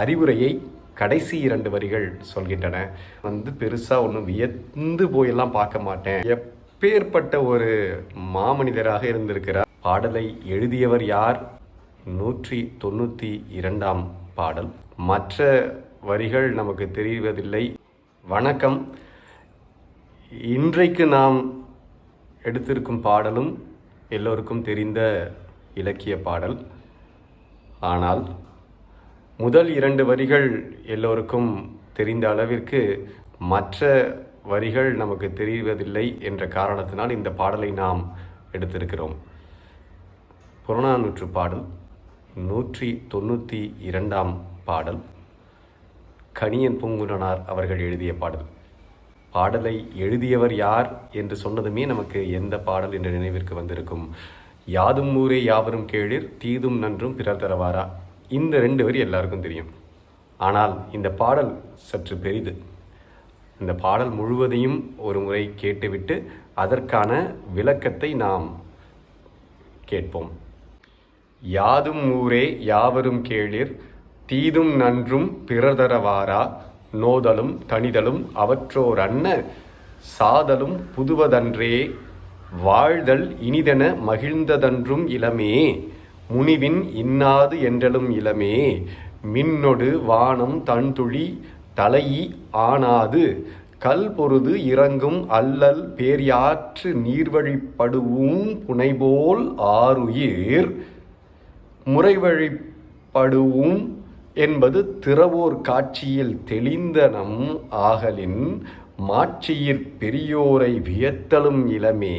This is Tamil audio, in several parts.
அறிவுரையை கடைசி இரண்டு வரிகள் சொல்கின்றன. வந்து பெருசாக ஒன்றும் வியந்து போயெல்லாம் பார்க்க மாட்டேன். எப்பேற்பட்ட ஒரு மாமனிதராக இருந்திருக்கிறார். பாடலை எழுதியவர் யார்? நூற்றி தொண்ணூற்றி இரண்டாம் பாடல். மற்ற வரிகள் நமக்கு தெரிவதில்லை. வணக்கம். இன்றைக்கு நாம் எடுத்திருக்கும் பாடலும் எல்லோருக்கும் தெரிந்த இலக்கிய பாடல். ஆனால் முதல் இரண்டு வரிகள் எல்லோருக்கும் தெரிந்த அளவிற்கு மற்ற வரிகள் நமக்கு தெரிவதில்லை என்ற காரணத்தினால் இந்த பாடலை நாம் எடுத்திருக்கிறோம். புறநானூற்று பாடல் நூற்றி தொண்ணூற்றி இரண்டாம் பாடல் கணியன் பூங்குன்றனார் அவர்கள் எழுதிய பாடல். பாடலை எழுதியவர் யார் என்று சொன்னதுமே நமக்கு எந்த பாடல் என்ற நினைவிற்கு வந்திருக்கும். யாதும் ஊரே யாவரும் கேளிர் தீதும் நன்றும் பிறர் தரவாரா? இந்த ரெண்டு வரி எல்லாருக்கும் தெரியும். ஆனால் இந்த பாடல் சற்று பெரிது. இந்த பாடல் முழுவதையும் ஒரு முறை கேட்டுவிட்டு அதற்கான விளக்கத்தை நாம் கேட்போம். யாதும் ஊரே யாவரும் கேளிர் தீதும் நன்றும் பிறதரவாரா நோதலும் தனிதலும் அவற்றோர் அன்ன சாதலும் புதுவதன்றே வாழ்தல் இனிதென மகிழ்ந்ததன்றும் இளமே முனிவின் இன்னாது என்றலும் இளமே மின்னொடு வானம் தன்துளி தலையி ஆனாது கல் பொருது இறங்கும் அல்லல் பேரியாற்று நீர்வழிப்படுவும் புனைபோல் ஆறுயிர் முறைவழிப்படுவும் என்பது திறவோர் காட்சியில் தெளிந்தனம் ஆகலின் மாட்சியிற் பெரியோரை வியத்தலும் இளமே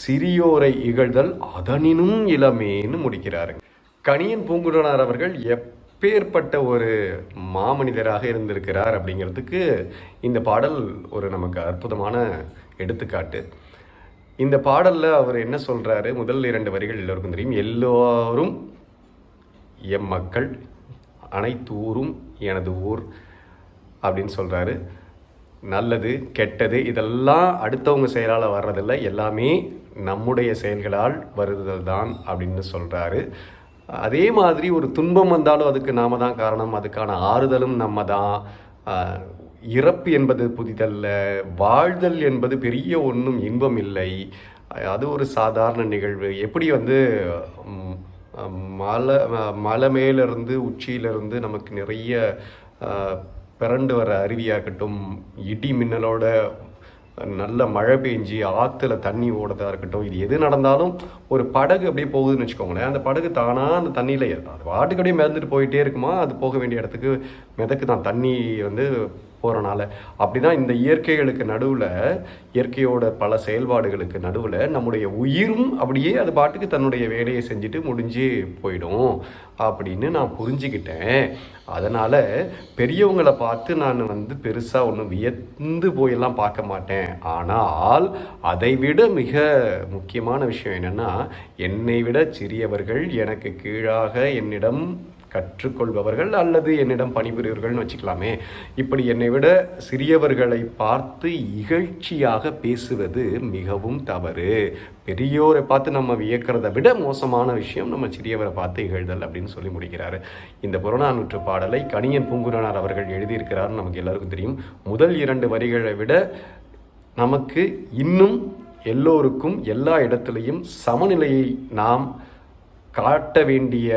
சிறியோரை இகழ்தல் அதனினும் இளமேன்னு முடிக்கிறாருங்க. கணியன் பூங்குடனார் அவர்கள் எப்பேற்பட்ட ஒரு மாமனிதராக இருந்திருக்கிறார் அப்படிங்கிறதுக்கு இந்த பாடல் ஒரு நமக்கு அற்புதமான எடுத்துக்காட்டு. இந்த பாடலில் அவர் என்ன சொல்கிறாரு முதல் இரண்டு வரிகள் எல்லோருக்கும் தெரியும். எல்லோரும் எம் மக்கள் அனைத்து ஊரும் எனது ஊர் அப்படின்னு சொல்கிறாரு நல்லது கெட்டது இதெல்லாம் அடுத்தவங்க செயலால் வர்றதில்லை. எல்லாமே நம்முடைய செயல்களால் வருதல் தான் அப்படின்னு சொல்கிறாரு அதே மாதிரி ஒரு துன்பம் வந்தாலும் அதுக்கு நாம தான் காரணம். அதுக்கான ஆறுதலும் நம்ம தான். இறப்பு என்பது புதிதல்ல வாழ்தல் என்பது பெரிய ஒன்றும் இன்பம் இல்லை. அது ஒரு சாதாரண நிகழ்வு. எப்படி வந்து மலை ம- மலை மேலிருந்து உச்சியிலிருந்து நமக்கு நிறைய பிறண்டு வர அருவியாக இருக்கட்டும் இடி மின்னலோட நல்ல மழை பெஞ்சு ஆற்றுல தண்ணி ஓடுறதா இருக்கட்டும் இது எது நடந்தாலும் ஒரு படகு அப்படியே போகுதுன்னு வச்சுக்கோங்களேன். அந்த படகு தானாக அந்த தண்ணியில் அது வாட்டுக்கு அப்படியே மிதந்துட்டு போயிட்டே இருக்குமா? அது போக வேண்டிய இடத்துக்கு மிதக்கு தான் தண்ணி வந்து போகிறனால அப்படின்னா இந்த இயற்கைகளுக்கு நடுவில் இயற்கையோட பல செயல்பாடுகளுக்கு நடுவில் நம்முடைய உயிரும் அப்படியே அது பாட்டுக்கு தன்னுடைய வேலையை செஞ்சுட்டு முடிஞ்சு போயிடும் அப்படின்னு நான் புரிஞ்சுக்கிட்டேன். அதனால் பெரியவங்களை பார்த்து நான் வந்து பெருசாக ஒன்றும் வியந்து போயெல்லாம் பார்க்க மாட்டேன். ஆனால் அதை விட மிக முக்கியமான விஷயம் என்னென்னா என்னை விட சிறியவர்கள் எனக்கு கீழாக என்னிடம் கற்றுக்கொள்பவர்கள் அல்லது என்னிடம் பணிபுரியவர்கள்னு வச்சுக்கலாமே. இப்படி என்னை விட சிறியவர்களை பார்த்து இகழ்ச்சியாக பேசுவது மிகவும் தவறு. பெரியோரை பார்த்து நம்ம வியக்கிறத விட மோசமான விஷயம் நம்ம சிறியவரை பார்த்து இகழ்தல் அப்படின்னு சொல்லி முடிக்கிறாரு. இந்த புறநானூற்று பாடலை கணியன் பூங்குரனார் அவர்கள் எழுதியிருக்கிறார் நமக்கு எல்லாருக்கும் தெரியும். முதல் இரண்டு வரிகளை விட நமக்கு இன்னும் எல்லோருக்கும் எல்லா இடத்துலையும் சமநிலையை நாம் காட்ட வேண்டிய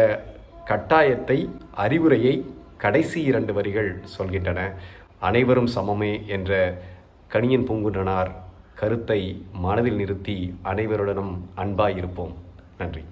கட்டாயத்தை அறிவுரையை கடைசி இரண்டு வரிகள் சொல்கின்றன. அனைவரும் சமமே என்ற கணியன் பூங்குன்றனார் கருத்தை மனதில் நிறுத்தி அனைவருடனும் அன்பாயிருப்போம். நன்றி.